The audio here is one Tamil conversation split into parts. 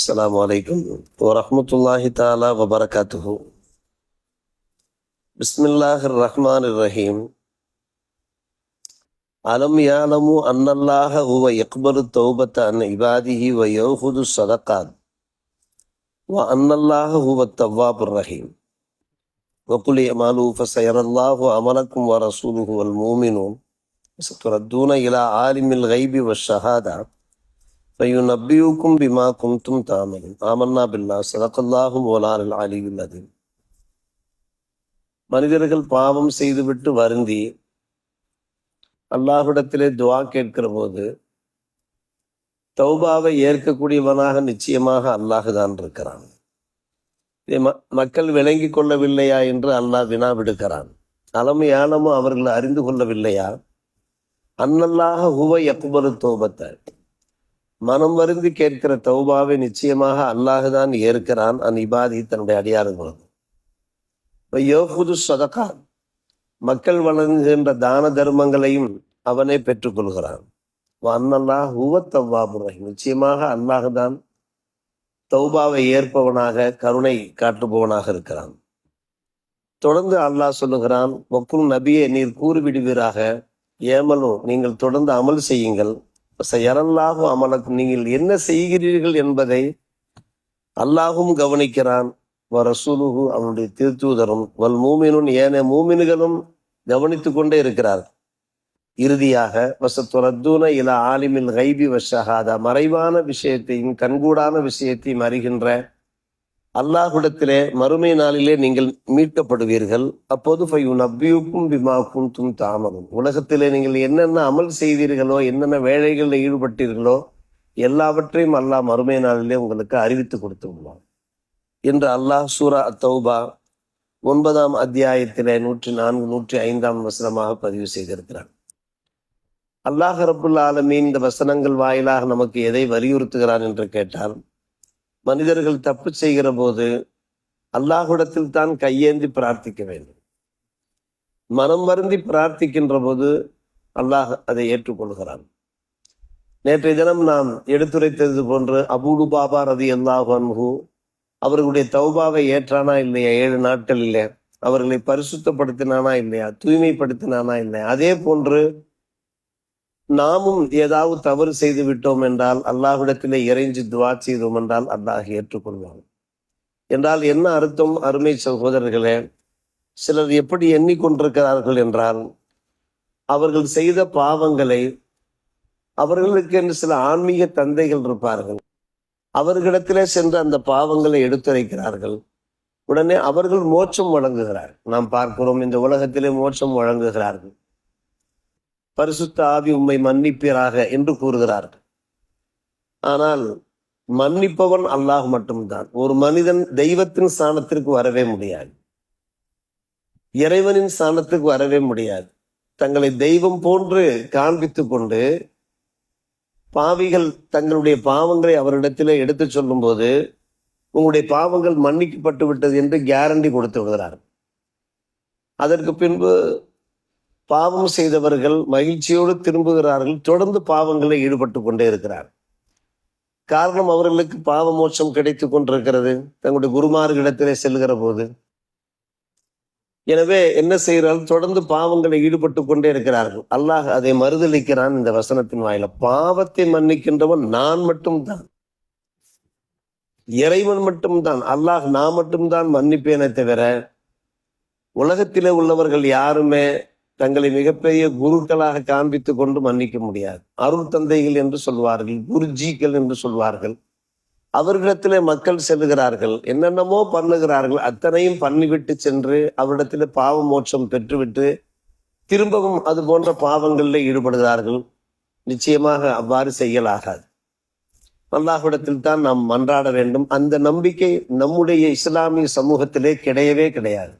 السلام عليكم ورحمة الله تعالى وبركاته. بسم الله الرحمن الرحيم. ألم يعلموا أن الله هو يقبل التوبة عن عباده ويأخذ الصدقات وأن الله هو التواب الرحيم. وقل اعملوا فسيرى الله عملكم ورسوله والمؤمنون. ستردون إلى عالم الغيب والشهادة. فينبئكم بما كنتم تعملون آمنا بالله صدق الله مولانا العلي العظيم மனிதர்கள் பாவம் செய்துவிட்டு வருந்தி அல்லாஹ்விடத்திலே துவா கேட்கிற போது தௌபாவை ஏற்கக்கூடியவனாக நிச்சயமாக அல்லாஹ் தான் இருக்கிறான் இதை ம- மக்கள் விளங்கி கொள்ளவில்லையா என்று அல்லாஹ் வினா விடுக்கிறான் அலம் யானமும் அவர்கள் அறிந்து கொள்ளவில்லையா அன்னல்லாக ஹுவ யக்குபரு தோபத்தை மனம் வருந்தி கேட்கிற தௌபாவை நிச்சயமாக அல்லாஹுதான் ஏற்கிறான் அன் இபாதி தன்னுடைய அடியாறுகிறது யோகுது சதகா. மக்கள் வழங்குகின்ற தான தர்மங்களையும் அவனே பெற்றுக்கொள்கிறான் அன்னல்லாஹ் ஹுவ தவ்வாபு ரஹீம். நிச்சயமாக அல்லாஹுதான் தௌபாவை ஏற்பவனாக கருணை காட்டுபவனாக இருக்கிறான். தொடர்ந்து அல்லாஹ் சொல்லுகிறான் ஒக்கும் நபியை நீர் கூறிவிடுவீராக. ஏமலும் நீங்கள் தொடர்ந்து அமல் செய்யுங்கள். எரல்லாஹு அமலக்கும் நீங்கள் என்ன செய்கிறீர்கள் என்பதை அல்லாஹும் கவனிக்கிறான். வ அவனுடைய திருத்தூதரும் வல் மூமினும் ஏனைய மூமின்களும் கவனித்து கொண்டே இருக்கிறார் இறுதியாக வசத்துரத்தூன இல ஆலிமில் கைபி வஷஹாதா மறைவான விஷயத்தையும் கண்கூடான விஷயத்தையும் அறிகின்ற அல்லாஹுடத்திலே மறுமை நாளிலே நீங்கள் மீட்கப்படுவீர்கள். அப்போது நபியுக்கும் பிமா தும் தாமதம் உலகத்திலே நீங்கள் என்னென்ன அமல் செய்தீர்களோ என்னென்ன வேலைகளில் ஈடுபட்டீர்களோ எல்லாவற்றையும் அல்லாஹ் மறுமை நாளிலே உங்களுக்கு அறிவித்து கொடுத்து விடுவான். என்று அல்லாஹ் சூரா அத்தௌபா ஒன்பதாம் அத்தியாயத்திலே நூற்றி நான்கு நூற்றி ஐந்தாம் வசனமாக பதிவு செய்திருக்கிறான். அல்லாஹ் ரபுல்லா ஆலமீன் இந்த வசனங்கள் வாயிலாக நமக்கு எதை வலியுறுத்துகிறான் என்று கேட்டால் மனிதர்கள் தப்பு செய்கிற போது அல்லாஹுடத்தில் தான் கையேந்தி பிரார்த்திக்க வேண்டும். மனம் வருந்தி பிரார்த்திக்கின்ற போது அல்லாஹ் அதை ஏற்றுக்கொள்கிறான். நேற்றைய தினம் நாம் எடுத்துரைத்தது போன்று அபூடு பாபா ரதி அல்லாஹ் அவர்களுடைய தௌபாவை ஏற்றானா இல்லையா? ஏழு நாட்கள் இல்லையா அவர்களை பரிசுத்தப்படுத்தினானா இல்லையா? தூய்மைப்படுத்தினானா இல்லையா? அதே போன்று நாமும் ஏதாவது தவறு செய்து விட்டோம் என்றால் அல்லாஹ்விடத்திலே இறைஞ்சி துவா செய்தோம் என்றால் அல்லாஹ் ஏற்றுக்கொள்வான். என்றால் என்ன அர்த்தம் அருமை சகோதரர்களே? சிலர் எப்படி எண்ணிக்கொண்டிருக்கிறார்கள் என்றால் அவர்கள் செய்த பாவங்களை அவர்களுக்கு என்று சில ஆன்மீக தந்தைகள் இருப்பார்கள். அவர்களிடத்திலே சென்று அந்த பாவங்களை எடுத்துரைக்கிறார்கள். உடனே அவர்கள் மோட்சம் வழங்குகிறார். நாம் பார்க்கிறோம் இந்த உலகத்திலே மோட்சம் வழங்குகிறார்கள். பரிசுத்த ஆவி உம்மை மன்னிப்பீராக என்று கூறுகிறார்கள். ஆனால் மன்னிப்பவன் அல்லாஹ் மட்டும்தான். ஒரு மனிதன் தெய்வத்தின் ஸ்தானத்திற்கு வரவே முடியாது. இறைவனின் ஸ்தானத்துக்கு வரவே முடியாது. தங்களை தெய்வம் போன்று காண்பித்துக் கொண்டு பாவிகள் தங்களுடைய பாவங்களை அவரிடத்திலே எடுத்து சொல்லும்போது உங்களுடைய பாவங்கள் மன்னிக்கப்பட்டு விட்டது என்று கேரண்டி கொடுத்து விடுகிறார் அதற்கு பின்பு பாவம் செய்தவர்கள் மகிழ்ச்சியோடு திரும்புகிறார்கள். தொடர்ந்து பாவங்களில் ஈடுபட்டு கொண்டே இருக்கிறார். காரணம் அவர்களுக்கு பாவ மோட்சம் கிடைத்து கொண்டிருக்கிறது. தங்களுடைய குருமார்களிடத்திலே செல்கிற போது. எனவே என்ன செய்கிறார்கள்? தொடர்ந்து பாவங்களை ஈடுபட்டு கொண்டே இருக்கிறார்கள். அல்லாஹ் அதை மறுதளிக்கிறான் இந்த வசனத்தின் வாயில. பாவத்தை மன்னிக்கின்றவன் நான் மட்டும்தான். இறைவன் மட்டும்தான். அல்லாஹ் நான் மட்டும்தான் மன்னிப்பேனே தவிர உலகத்திலே உள்ளவர்கள் யாருமே தங்களை மிகப்பெரிய குருக்களாக காண்பித்துக் கொண்டு மன்னிக்க முடியாது. அருள் தந்தைகள் என்று சொல்வார்கள் குருஜிகள் என்று சொல்வார்கள். அவர்களிடத்திலே மக்கள் செல்லுகிறார்கள் என்னென்னமோ பண்ணுகிறார்கள் அத்தனையும் பண்ணிவிட்டு சென்று அவரிடத்தில் பாவ மோட்சம் பெற்றுவிட்டு திரும்பவும் அது போன்ற பாவங்களில் ஈடுபடுகிறார்கள். நிச்சயமாக அவ்வாறு செய்யலாகாது. அல்லாஹ்விடத்தில் தான் நாம் மன்றாட வேண்டும். அந்த நம்பிக்கை நம்முடைய இஸ்லாமிய சமூகத்திலே கிடையவே கிடையாது.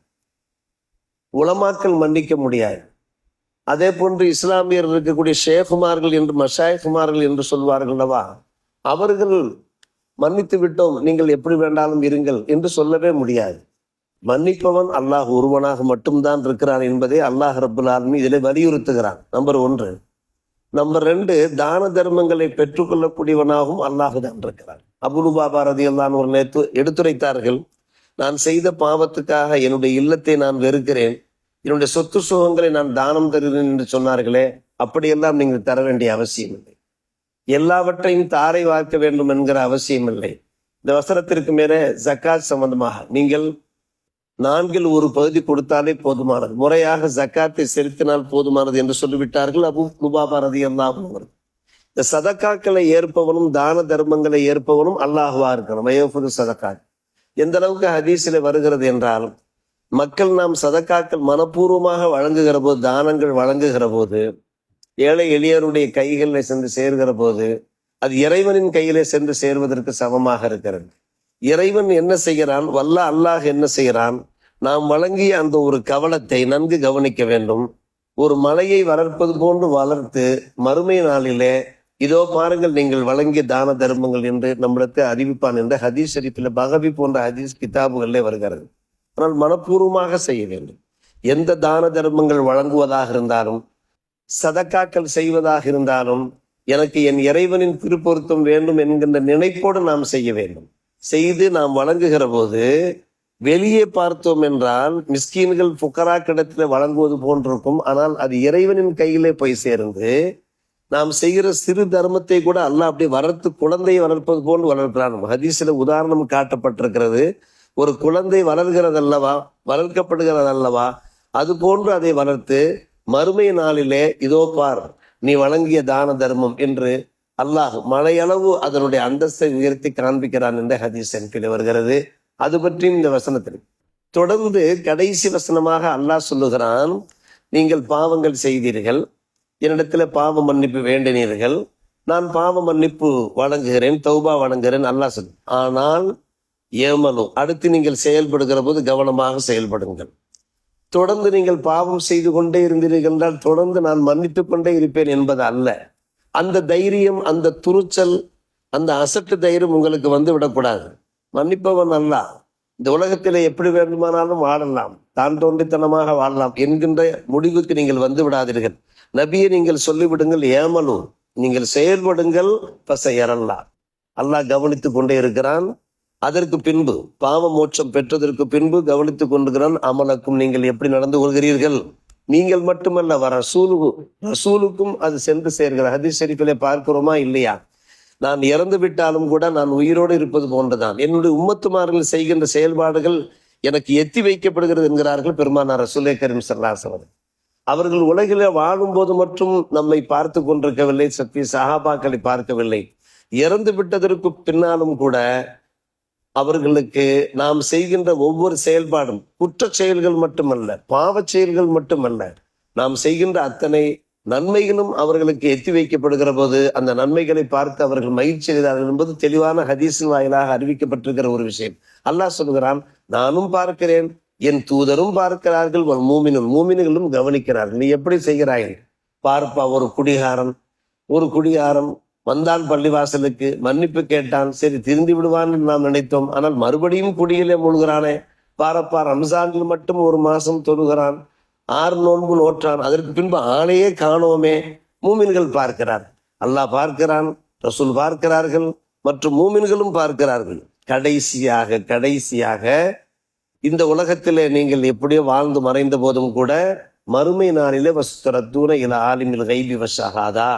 உலமாக்கள் மன்னிக்க முடியாது. அதே போன்று இஸ்லாமியர் இருக்கக்கூடிய ஷேகுமார்கள் என்று மஷாயகுமார்கள் என்று சொல்வார்கள் அல்லவா? அவர்கள் மன்னித்து விட்டோம் நீங்கள் எப்படி வேண்டாலும் இருங்கள் என்று சொல்லவே முடியாது. மன்னிப்பவன் அல்லாஹ் ஒருவனாக மட்டும்தான் இருக்கிறான் என்பதை அல்லாஹ் ரபுல் ஆலமீன் இதில் வலியுறுத்துகிறான். நம்பர் ஒன்று. நம்பர் ரெண்டு தான தர்மங்களை பெற்றுக்கொள்ளக்கூடியவனாகவும் அல்லாஹ் தான் இருக்கிறான். அபுலு பாபா ரதியல்லான் ஒரு நேற்று எடுத்துரைத்தார்கள் நான் செய்த பாவத்துக்காக என்னுடைய இல்லத்தை நான் வெறுக்கிறேன் என்னுடைய சொத்து சுகங்களை நான் தானம் தருகிறேன் என்று சொன்னார்களே அப்படியெல்லாம் நீங்கள் தர வேண்டிய அவசியம் இல்லை எல்லாவற்றையும் தாரை வார்க்க வேண்டும் என்கிற அவசியம் இல்லை இந்த வசனத்திற்கு மேலே ஜக்காத் சம்பந்தமாக நீங்கள் நான்கில் ஒரு பகுதி கொடுத்தாலே போதுமானது. முறையாக ஜக்காத்தை செலுத்தினால் போதுமானது என்று சொல்லிவிட்டார்கள் அபு லுபாபா ரதி அல்லாஹும் இந்த சதக்காக்களை ஏற்பவனும் தான தர்மங்களை ஏற்பவனும் அல்லாஹுவா இருக்கணும் வயோபுது சதக்கா எந்த அளவுக்கு ஹதீஸில் வருகிறது என்றாலும் மக்கள் நாம் சதக்காக்கள் மனப்பூர்வமாக வழங்குகிற போது தானங்கள் வழங்குகிற போது ஏழை எளியருடைய கைகளில் சென்று சேர்கிற போது அது இறைவனின் கையிலே சென்று சேர்வதற்கு சமமாக இருக்கிறது. இறைவன் என்ன செய்கிறான்? வல்ல அல்லாஹ் என்ன செய்கிறான்? நாம் வழங்கிய அந்த ஒரு கவனத்தை நன்கு கவனிக்க வேண்டும். ஒரு மலையை வளர்ப்பது போன்று வளர்த்து மறுமை நாளிலே இதோ பாருங்கள் நீங்கள் வழங்கிய தான தர்மங்கள் என்று நம்மளுக்கு அறிவிப்பான் என்ற ஹதீஸ் ஷரீஃபில் பகவி போன்ற ஹதீஸ் கிதாபுகளிலே வருகிறது. ஆனால் மனப்பூர்வமாக செய்ய வேண்டும். எந்த தான தர்மங்கள் வழங்குவதாக இருந்தாலும் சதக்காக்கள் செய்வதாக இருந்தாலும் எனக்கு என் இறைவனின் திருப்பொருத்தம் வேண்டும் என்கின்ற நினைப்போடு நாம் செய்ய வேண்டும். செய்து நாம் வழங்குகிற போது வெளியே பார்த்தோம் என்றால் மிஸ்கீன்கள் புக்கரா கிடத்தில் வழங்குவது போன்றிருக்கும். ஆனால் அது இறைவனின் கையிலே போய் சேர்ந்து நாம் செய்கிற சிறு தர்மத்தை கூட அல்ல அப்படி வளர்த்து குழந்தையை வளர்ப்பது போன்று வளர்க்கிறான். ஹதீஸ்ல உதாரணம் காட்டப்பட்டிருக்கிறது. ஒரு குழந்தை வளர்கிறது அல்லவா வளர்க்கப்படுகிறது அல்லவா அது போன்று அதை வளர்த்து மறுமை நாளிலே இதோ பார் நீ வழங்கிய தான தர்மம் என்று அல்லாஹ் மலையளவு அதனுடைய அந்தஸ்தை உயர்த்தி காண்பிக்கிறான் என்ற ஹதீஸ் என்பில் வருகிறது. அது பற்றியும் இந்த வசனத்தில். தொடர்ந்து கடைசி வசனமாக அல்லாஹ் சொல்லுகிறான் நீங்கள் பாவங்கள் செய்தீர்கள் என்னிடத்துல பாவ மன்னிப்பு வேண்டினீர்கள் நான் பாவ மன்னிப்பு வழங்குகிறேன் தௌபா வழங்குகிறேன் அல்லாஹ் சொல். ஆனால் ஏமலும். அடுத்து நீங்கள் செயல்படுகிற போது கவனமாக செயல்படுங்கள். தொடர்ந்து நீங்கள் பாவம் செய்து கொண்டே இருந்தீர்கள் என்றால் தொடர்ந்து நான் மன்னித்துக் கொண்டே இருப்பேன் என்பது அல்ல. அந்த தைரியம் அந்த துணிச்சல் அந்த அசட்டு தைரியம் உங்களுக்கு வந்து விடக்கூடாது. மன்னிப்பவன் அல்ல. இந்த உலகத்திலே எப்படி வேண்டுமானாலும் வாழலாம். தான் தோன்றித்தனமாக வாழலாம் என்கின்ற முடிவுக்கு நீங்கள் வந்து விடாதீர்கள். நபியை நீங்கள் சொல்லிவிடுங்கள் ஏமலும். நீங்கள் செயல்படுங்கள் பசையறலாம் அல்லாஹ் கவனித்துக் கொண்டே இருக்கிறான். அதற்கு பின்பு பாவ மோட்சம் பெற்றதற்கு பின்பு கவனித்துக் கொண்டிருக்கிறான் அமலக்கும் நீங்கள் எப்படி நடந்து கொள்கிறீர்கள்? நீங்கள் மட்டுமல்ல வர ரசூலுக்கும் அது சென்று சேர்கிற ஹதீஸ் ஷெரீஃபிலே பார்க்கிறோமா இல்லையா? நான் இறந்து விட்டாலும் கூட நான் உயிரோடு இருப்பது போன்றுதான். என்னுடைய உம்மத்துமார்கள் செய்கின்ற செயல்பாடுகள் எனக்கு எத்தி வைக்கப்படுகிறது என்கிறார்கள் பெருமானார் ரசூலே கரீம் சல்லாசவர் அவர்கள் உலகிலே வாழும்போது மட்டும் நம்மை பார்த்து கொண்டிருக்கவில்லை சக்தி சஹாபாக்களை பார்க்கவில்லை. இறந்து விட்டதற்கு பின்னாலும் கூட அவர்களுக்கு நாம் செய்கின்ற ஒவ்வொரு செயல்பாடும் குற்ற செயல்கள் மட்டுமல்ல பாவச் செயல்கள் மட்டுமல்ல. நாம் செய்கின்ற அத்தனை நன்மைகளும் அவர்களுக்கு எத்தி வைக்கப்படுகிற போது அந்த நன்மைகளை பார்த்து அவர்கள் மகிழ்ச்சி அடைகிறார்கள் என்பது தெளிவான ஹதீஸின் வாயிலாக அறிவிக்கப்பட்டிருக்கிற ஒரு விஷயம். அல்லாஹ் சொல்கிறான் நானும் பார்க்கிறேன் என் தூதரும் பார்க்கிறார்கள் ஒரு மூமினும் மூமின்களும் கவனிக்கிறார்கள். நீ எப்படி செய்கிறாய்? பார்ப்பா ஒரு குடிகாரன் ஒரு குடிகாரன் வந்தான் பள்ளிவாசலுக்கு மன்னிப்பு கேட்டான். சரி திருந்தி விடுவான் என்று நாம் நினைத்தோம். ஆனால் மறுபடியும் குடியிலே மூழ்கிறானே. பாரப்பா ரம்சானில் மட்டும் ஒரு மாசம் தொழுகிறான். ஆறு நோன்பு நோற்றான் அதற்கு பின்பு ஆணையே காணோமே. மூமின்கள் பார்க்கிறார். அல்லாஹ் பார்க்கிறான் ரசூல் பார்க்கிறார்கள் மற்றும் மூமின்களும் பார்க்கிறார்கள். கடைசியாக கடைசியாக இந்த உலகத்திலே நீங்கள் எப்படியோ வாழ்ந்து மறைந்த போதும் கூட மறுமை நாளிலே வசுத்தரத்தூர இல ஆலிமில் கைபி வஷாகாதா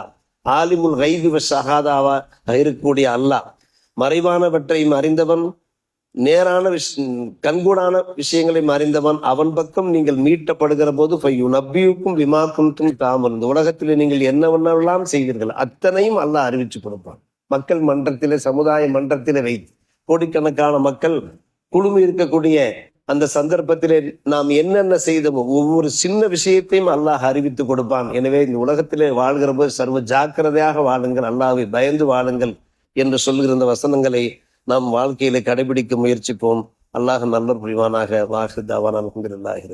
ஆலிமுல் கைபி வஷாகாதாவா இருக்கக்கூடிய அல்லாஹ். மறைவானவற்றையும் அறிந்தவன் நேரான விஷ் கண்கூடான விஷயங்களையும் அறிந்தவன் அவன் பக்கம் நீங்கள் மீட்டப்படுகிற போது நப்பியுக்கும் விமாக்கும் தாமல் இந்த உலகத்தில் நீங்கள் என்னவென்னவெல்லாம் செய்வீர்கள். அத்தனையும் அல்லாஹ் அறிவிச்சு கொடுப்பான். மக்கள் மன்றத்திலே சமுதாய மன்றத்திலே வைத்து. கோடிக்கணக்கான மக்கள் குழுமி இருக்கக்கூடிய அந்த சந்தர்ப்பத்திலே நாம் என்னென்ன செய்தோமோ ஒவ்வொரு சின்ன விஷயத்தையும் அல்லாஹ் அறிவித்து கொடுப்பான். எனவே இந்த உலகத்திலே வாழ்கிற போது சர்வ ஜாக்கிரதையாக வாழுங்கள் அல்லாவை பயந்து வாழுங்கள் என்று சொல்கிற இந்த வசனங்களை நாம் வாழ்க்கையில கடைபிடிக்க முயற்சிப்போம். அல்லாஹ் நல்ல புரிவானாக. வாஹிதாவான அலமதுல்லாஹி